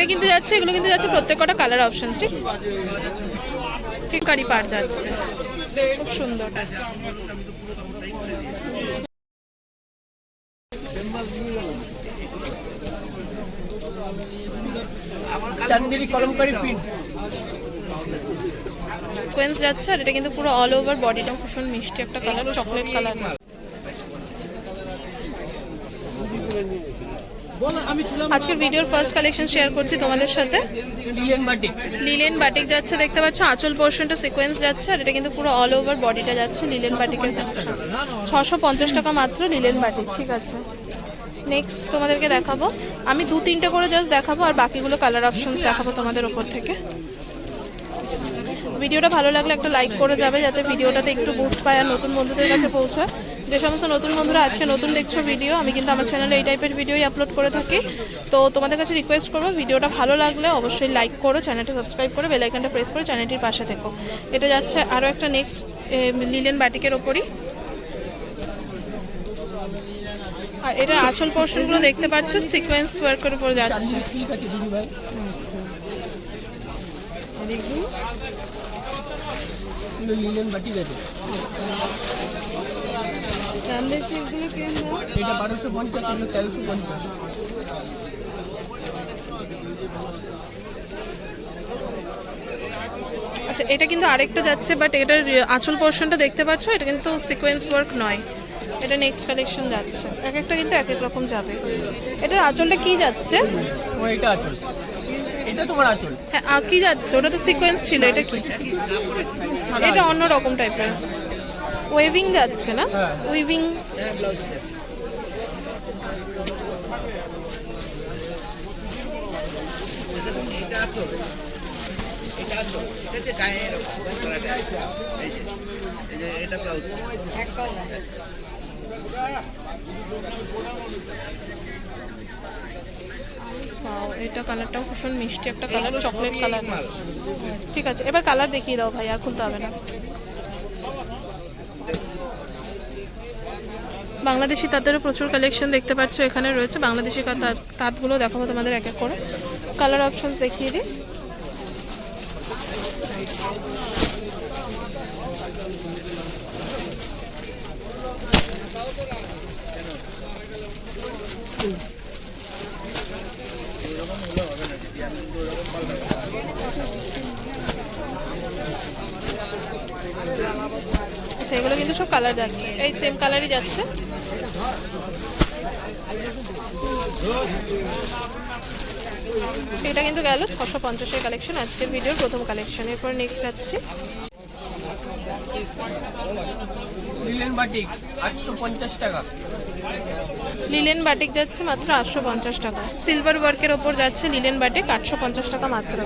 এটা কিন্তু যাচ্ছে এগুলো কিন্তু যাচ্ছে প্রত্যেকটা কালার অপশন ঠিক? ঠিক কারি পার যাচ্ছে। খুব সুন্দর। কলমকারি প্রিন্ট কোয়েন্স যাচ্ছে আর এটা কিন্তু পুরো অল ওভার বডিটা ভীষণ মিষ্টি একটা কালার চকলেট কালার আজকের ভিডিওর ফার্স্ট কালেকশন শেয়ার করছি তোমাদের সাথে। লিলেন বাটিক লিলেন বাটিক যাচ্ছে দেখতে পাচ্ছ? আঁচল পোর্শনটা সিকোয়েন্স যাচ্ছে আর এটা কিন্তু পুরো অল ওভার বডিটা যাচ্ছে লিলেন বাটিকের ছশো পঞ্চাশ টাকা মাত্র লিলেন বাটিক ঠিক আছে? নেক্সট তোমাদেরকে দেখাবো। আমি দু তিনটে করে জাস্ট দেখাবো আর বাকিগুলো কালার অপশনস দেখাবো তোমাদের ওপর থেকে। ভিডিওটা ভালো লাগলে একটা লাইক করে যাবে যাতে ভিডিওটাতে একটু বুস্ট পায় আর নতুন বন্ধুদের কাছে পৌঁছায়। যে সমস্ত নতুন বন্ধুরা আজকে নতুন দেখছ ভিডিও আমি কিন্তু আমার চ্যানেলে এই টাইপের ভিডিওই আপলোড করে থাকি। তো তোমাদের কাছে রিকোয়েস্ট করব ভিডিওটা ভালো লাগলে অবশ্যই লাইক করো চ্যানেলটা সাবস্ক্রাইব করে বেলাইকানটা প্রেস করে চ্যানেলটির পাশে থেকো। এটা যাচ্ছে আরও একটা নেক্সট লিলেন বাটিকের ওপরই। আর এটা আঁচল পোর্শনগুলো দেখতে পাচ্ছ সিকোয়েন্স ওয়ার্কের উপর যাচ্ছে। লিলেন বাটিক আছে এটা বারোশো পঞ্চাশ এগুলো তেরোশো পঞ্চাশ। আচ্ছা এটা কিন্তু আরেকটা যাচ্ছে বাট এটার আঁচল পোর্শনটা দেখতে পাচ্ছ? এটা কিন্তু সিকোয়েন্স ওয়ার্ক নয়। এটা নেক্সট কালেকশন যাচ্ছে। এক একটা কিন্তু এক এক রকম যাবে। এটার আঁচলটা কি যাচ্ছে? ও এটা আচল। এটা তোমার আচল। হ্যাঁ কি যাচ্ছে? ওটা তো সিকোয়েন্স ছিল এটা কি? এটা অন্য রকম টাইপের ওয়েভিং যাচ্ছে না? হ্যাঁ। উইভিং এটা ব্লাউজ এটা কালারটাও ভীষণ মিষ্টি একটা কালার চকলেট কালার ঠিক আছে এবার কালার দেখিয়ে দাও ভাই আর খুলতে হবে না। বাংলাদেশি তাঁতেরও প্রচুর কালেকশন দেখতে পাচ্ছ, এখানে রয়েছে। বাংলাদেশি তাঁত তাঁতগুলো দেখাবো তোমাদের এক এক করে। কালার অপশন দেখিয়ে দিই। আচ্ছা এগুলো কিন্তু সব কালার যাচ্ছে। এই সেম কালারই যাচ্ছে। এটা কিন্তু গেল ছশো পঞ্চাশের কালেকশন আজকের ভিডিওর প্রথম কালেকশন এরপর নেক্সট যাচ্ছে। লিলেন বাটিক আটশো পঞ্চাশ টাকা। লিলেন বাটিক যাচ্ছে মাত্র আটশো পঞ্চাশ টাকা। সিলভার ওয়ার্কের ওপর যাচ্ছে লিলেন বাটিক আটশো পঞ্চাশ টাকা মাত্র।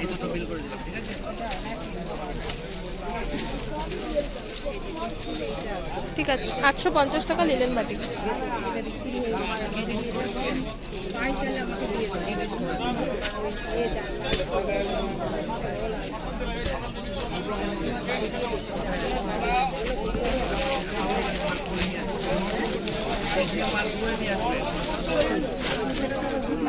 এই দুটো বিল করে দিলাম। ঠিক আছে আটশো পঞ্চাশ টাকা লিলেন বাটিক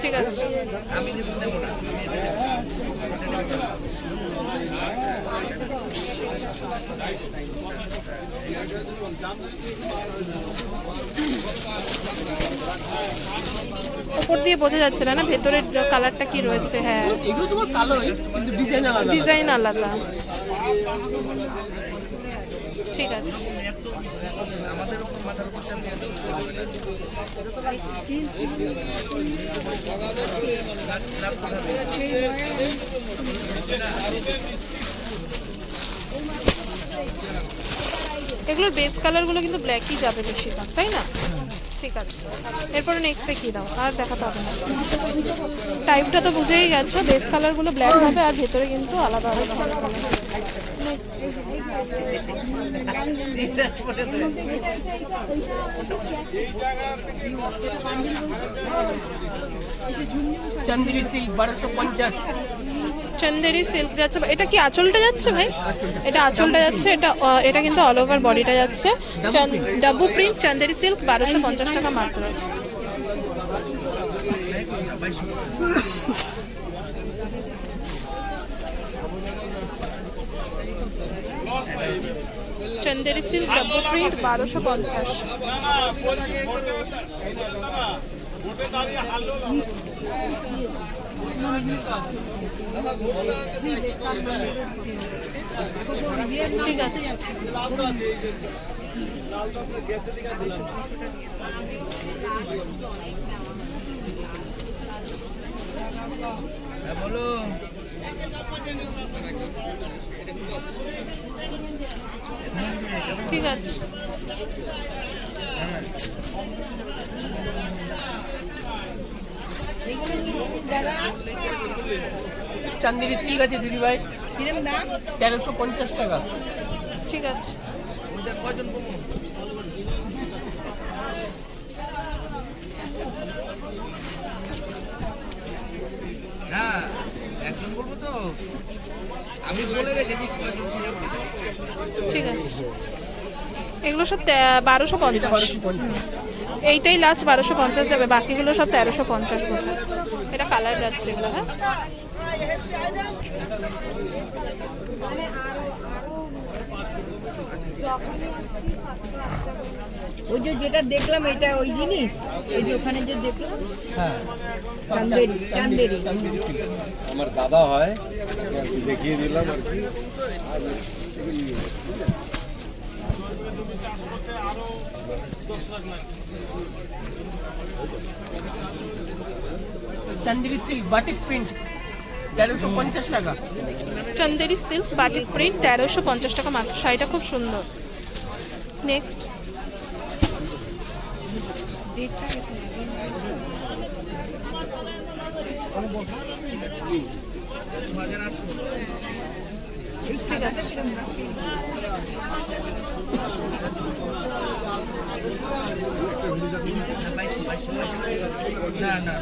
ঠিক আছে। আমি কিন্তু নেব না। আমি এটা নেব। এটা নেব না। ওপর দিয়ে বোঝা যাচ্ছে না না ভেতরের কালারটা কি রয়েছে হ্যাঁ। এগুলো তোমার কালোই কিন্তু ডিজাইন আলাদা। ডিজাইন আলাদা। ঠিক আছে। আমাদের উপর মাথার উপর চাপিয়ে। এগুলোর বেস কালারগুলো কিন্তু ব্ল্যাকই যাবে বেশিরভাগ, তাই না? ঠিক আছে। এরপরে নেক্সটে কী দাও? আর দেখাতে হবে না। টাইপটা তো বুঝেই গেছো বেস কালারগুলো ব্ল্যাক হবে আর ভেতরে কিন্তু আলাদা আলাদা চান্দিরি সিল্ক বারোশো পঞ্চাশ। চন্দেরি সিল্ক যাচ্ছে। এটা কি আঁচলটা যাচ্ছে ভাই? এটা আঁচলটা যাচ্ছে, এটা এটা কিন্তু অল ওভার বডিটা যাচ্ছে। ডাব্বু প্রিন্ট চন্দেরি সিল্ক বারোশো পঞ্চাশ টাকা মাত্র বাইশশো টাকা। চন্দেরি সিল্ক প্রিন্ট বারোশো পঞ্চাশ ঠিক আছে বলো। ঠিক আছে। চান্দিরি সিল্ক আছে দিদি ভাই। তেরোশো পঞ্চাশ টাকা। ঠিক আছে। ওদের ঠিক আছে। এগুলো সব বারোশো পঞ্চাশ। এইটাই লাস্ট বারোশো পঞ্চাশ যাবে, বাকিগুলো সব তেরোশো পঞ্চাশ বোধহয় এটা কালার যাচ্ছে এগুলো হ্যাঁ? ওই যে যেটা দেখলাম এটা ওই জিনিস? এই যে ওখানে যে দেখলাম? হ্যাঁ। চান্দেরি চান্দেরি। চান্দিরি সিল্ক আমার দাদা হয় আর কি দেখিয়ে দিলাম আর কি। চান্দিরি সিল্ক বাটিক প্রিন্ট তেরোশো পঞ্চাশ টাকা। চন্দেরি সিল্ক বাটিক প্রিন্ট তেরোশো পঞ্চাশ টাকা মাত্র। শাড়িটা খুব সুন্দর। নেক্সট ঠিক আছে। না না।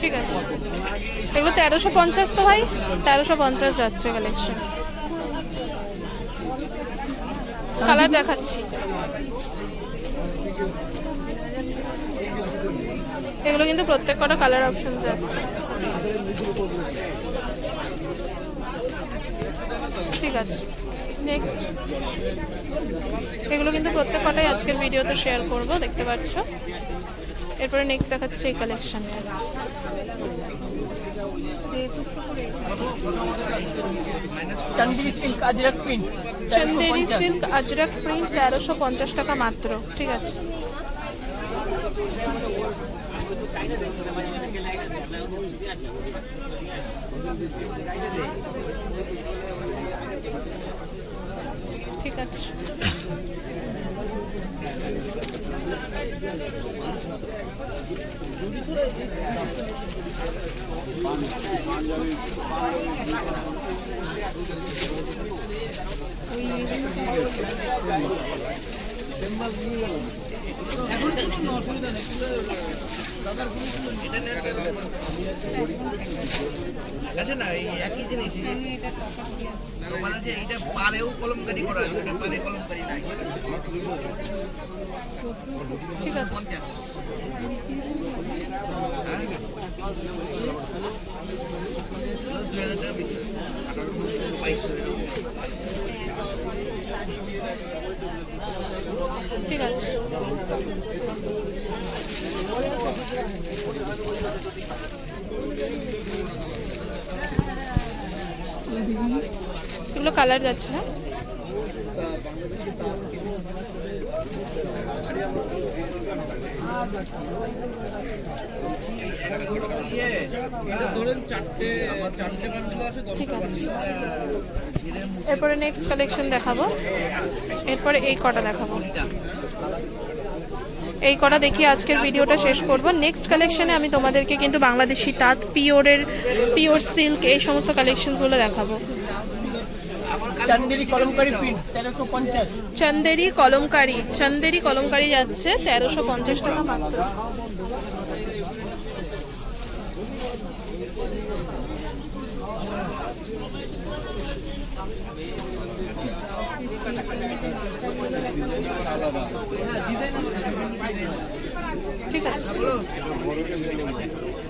ঠিক আছে। এগুলো তেরোশো পঞ্চাশ তো ভাই তেরোশো পঞ্চাশ যাচ্ছে কালেকশন কালার দেখাচ্ছি। এগুলো কিন্তু প্রত্যেক কটা কালার অপশন ঠিক আছে। নেক্সট এগুলো কিন্তু প্রত্যেক কটাই আজকের ভিডিওতে শেয়ার করব, দেখতে পাচ্ছ? এরপরে নেক্সট দেখাচ্ছি এই কালেকশনটা Chanderi silk Ajrak print Chanderi silk Ajrak print তেরোশো পঞ্চাশ টাকা মাত্র ঠিক আছে। ঠিক আছে। আছে না, এই একই জিনিস মানে যে এইটা পারেও কলমকারি করা আছে ওটা পারে কলমকারি নাই। ঠিক আছে ঠিক আছে এগুলো কালার যাচ্ছে আছে এরপরে নেক্সট কালেকশন দেখাবো। এরপরে এই কটা দেখাবো। এই কটা দেখি আজকের ভিডিওটা শেষ করব। নেক্সট কালেকশনে আমি তোমাদেরকে কিন্তু বাংলাদেশি তাঁত পিওরের, পিওর সিল্ক এই সমস্ত কালেকশনসগুলো দেখাবো। চান্দেরি কলমকারি প্রিন্ট তেরোশো পঞ্চাশ। চন্দেরি কলমকারি চন্দেরি কলমকারি যাচ্ছে তেরোশো পঞ্চাশ টাকা মাত্র। ঠিক আছে।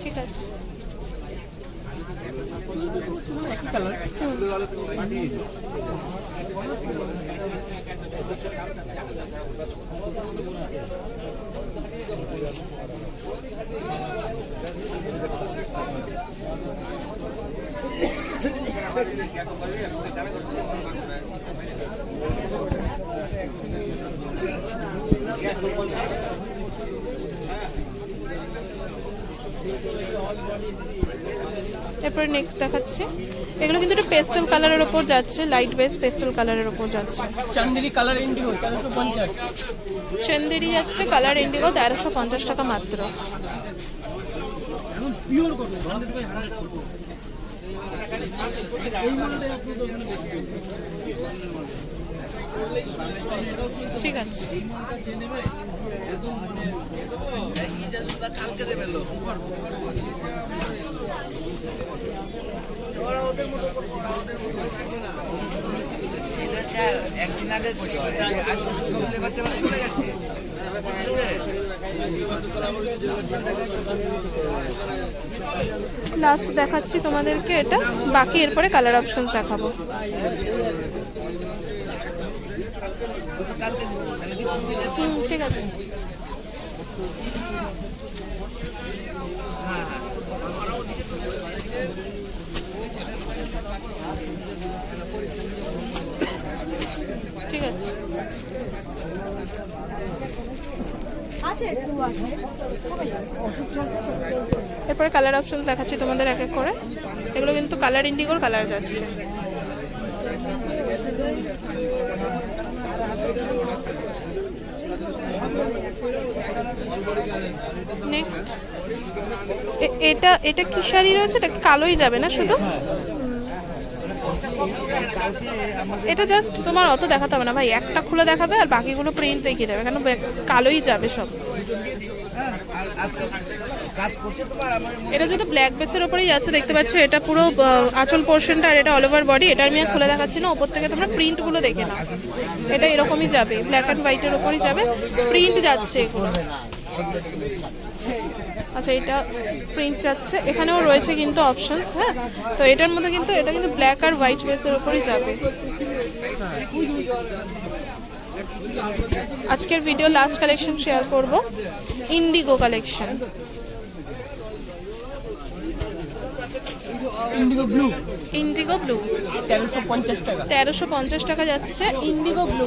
ঠিক আছে। একই কালার এরপরে নেক্সট দেখাচ্ছি। এগুলো কিন্তু একটা পেস্টেল কালারের ওপর যাচ্ছে লাইট বেস পেস্টেল কালারের ওপর যাচ্ছে। চান্দেরি কালার ইন্ডিগো তেরোশো পঞ্চাশ। চন্দেরি যাচ্ছে কালার ইন্ডিগো তেরোশো পঞ্চাশ টাকা মাত্র। ঠিক আছে। লাস্ট দেখাচ্ছি তোমাদেরকে এটা। বাকি এরপরে কালার অপশনস দেখাবো কালকে দেবো তাহলে কি হুম, ঠিক আছে। ঠিক আছে। এরপরে কালার অপশনস দেখাচ্ছি তোমাদের এক এক করে। এগুলো কিন্তু কালার ইন্ডিগোর কালার যাচ্ছে নেক্সট এটা এটা কি শাড়ি রয়েছে? এটা কালোই যাবে না শুধু? এটা জাস্ট তোমার অত দেখাতে হবে না ভাই। একটা খুলে দেখাবে আর বাকিগুলো প্রিন্ট দেখিয়ে দেবে। কেন? কালোই যাবে সব। এটা যদি ব্ল্যাক বেসের ওপরেই আছে, দেখতে পাচ্ছ, এটা পুরো আঁচল পোর্শনটা আর এটা অল ওভার বডি এটা আমি খুলে দেখাচ্ছি না। ওপর থেকে তোমরা প্রিন্টগুলো দেখে নাও। এটা এরকমই যাবে। ব্ল্যাক অ্যান্ড হোয়াইটের ওপরই যাবে। প্রিন্ট যাচ্ছে এগুলো। আচ্ছা এটা প্রিন্ট যাচ্ছে। এখানেও রয়েছে কিন্তু অপশনস হ্যাঁ? তো এটার মধ্যে কিন্তু এটা কিন্তু ব্ল্যাক আর হোয়াইট বেসের ওপরই যাবে। আজকের ভিডিও লাস্ট কালেকশন শেয়ার করব। Indigo collection indigo blue indigo blue তেরোশো পঞ্চাশ টাকা। তেরোশো পঞ্চাশ টাকা যাচ্ছে ইন্ডিগো ব্লু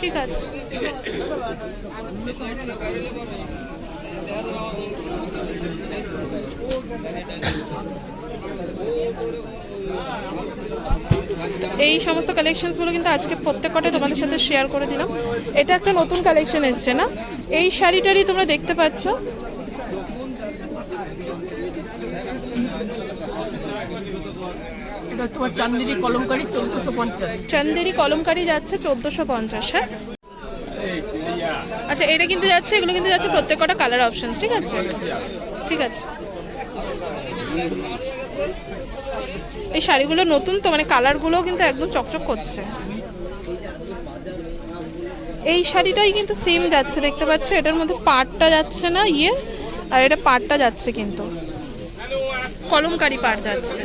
ঠিক আছে। এই সমস্ত কালেকশনসগুলো কিন্তু আজকে প্রত্যেকটা তোমাদের সাথে শেয়ার করে দিলাম। এটা একটা নতুন কালেকশন এসছে না? এই শাড়িটারই তোমরা দেখতে পাচ্ছ। এটা তোমার চান্দিনী কলমকারি চোদ্দশো পঞ্চাশ। চান্দেরি কলমকারি যাচ্ছে চোদ্দোশো পঞ্চাশ হ্যাঁ? আচ্ছা এটা কিন্তু যাচ্ছে, এগুলো কিন্তু যাচ্ছে প্রত্যেকটা কালার অপশন ঠিক আছে? ঠিক আছে। এই শাড়িগুলো নতুন তো মানে কালারগুলোও কিন্তু একদম চকচক করছে। এই শাড়িটাই কিন্তু সেম যাচ্ছে, দেখতে পাচ্ছ? এটার মধ্যে পাটটা যাচ্ছে না ইয়ে আর এটা পাটটা যাচ্ছে কিন্তু। কলমকারি পাট যাচ্ছে।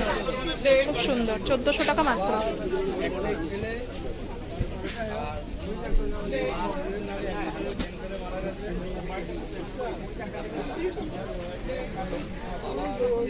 খুব সুন্দর চোদ্দোশো টাকা মাত্র।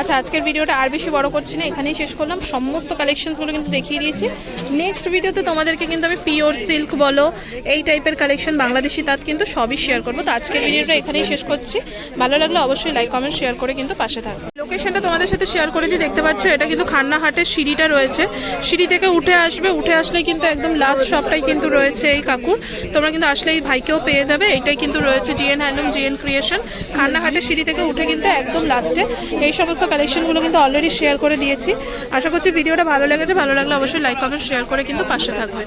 আচ্ছা আজকের ভিডিওটা আর বেশি বড় করছি না, এখানেই শেষ করলাম। সমস্ত কালেকশনসগুলো কিন্তু দেখিয়ে দিয়েছি। নেক্সট ভিডিওতে তোমাদেরকে কিন্তু আমি পিওর সিল্ক বলো, এই টাইপের কালেকশন বাংলাদেশি তাঁত কিন্তু সবই শেয়ার করব। তো আজকের ভিডিওটা এখানেই শেষ করছি। ভালো লাগলে অবশ্যই লাইক কমেন্ট শেয়ার করে কিন্তু পাশে থাকবে লোকেশনটা তোমাদের সাথে শেয়ার করে দিয়ে দেখতে পাচ্ছ, এটা কিন্তু খান্নাহাটের সিঁড়িটা রয়েছে। সিঁড়ি থেকে উঠে আসবে, উঠে আসলে কিন্তু একদম লাস্ট শপটাই কিন্তু রয়েছে এই কাকুর। তোমরা কিন্তু আসলে এই ভাইকেও পেয়ে যাবে এইটাই কিন্তু রয়েছে জিএন হ্যান্ডলুম জিএন ক্রিয়েশন খান্নাহাটের সিঁড়ি থেকে উঠে কিন্তু একদম লাস্টে এই সমস্ত কালেকশনগুলো কিন্তু অলরেডি শেয়ার করে দিয়েছি। আশা করছি ভিডিওটা ভালো লেগেছে, ভালো লাগলে অবশ্যই লাইক কমেন্ট শেয়ার করে কিন্তু পাশে থাকবে